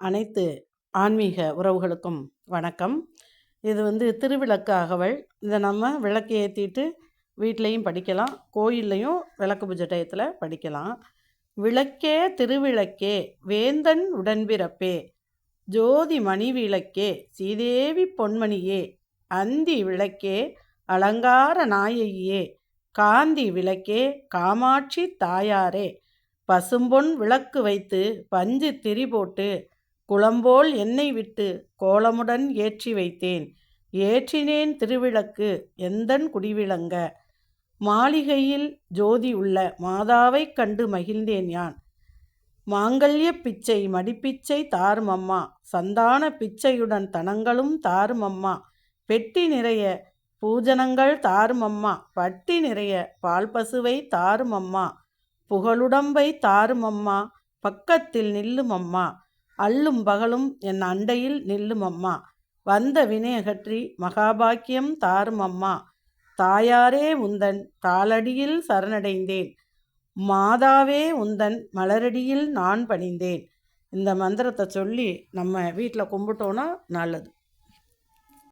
அனைத்து ஆன்மீக உறவுகளுக்கும் வணக்கம். இது வந்து திருவிளக்கு அகவல். இதை நம்ம விளக்கு ஏற்றிட்டு வீட்லேயும் படிக்கலாம். கோயில்லையும் விளக்கு பூஜை டயத்தில் படிக்கலாம். விளக்கே திருவிளக்கே வேந்தன் உடன்பிறப்பே ஜோதி மணி விளக்கே சீதேவி பொன்மணியே அந்தி விளக்கே அலங்கார நாயகியே காந்தி விளக்கே காமாட்சி தாயாரே பசும்பொன் விளக்கு வைத்து பஞ்சு திரி போட்டு குளம்போல் என்னை விட்டு கோலமுடன் ஏற்றி வைத்தேன். ஏற்றினேன் திருவிளக்கு எந்தன் குடிவிளங்க? மாளிகையில் ஜோதி உள்ள மாதாவைக் கண்டு மகிழ்ந்தேன் யான். மாங்கல்ய பிச்சை மடிப்பிச்சை தாருமம்மா. சந்தான பிச்சையுடன் தனங்களும் தாருமம்மா. பெட்டி நிறைய பூஜனங்கள் தாருமம்மா. பட்டி நிறைய பால் பசுவை தாருமம்மா. புகழுடம்பை தாருமம்மா. பக்கத்தில் நில்லுமம்மா. அல்லும் பகலும் என் அண்டையில் நில்லும் அம்மா. வந்த வினையகற்றி மகாபாக்கியம் தாரும் அம்மா. தாயாரே உந்தன் தாளடியில் சரணடைந்தேன். மாதாவே உந்தன் மலரடியில் நான் பணிந்தேன். இந்த மந்திரத்தை சொல்லி நம்ம வீட்டில் கும்பிட்டோன்னா நல்லது.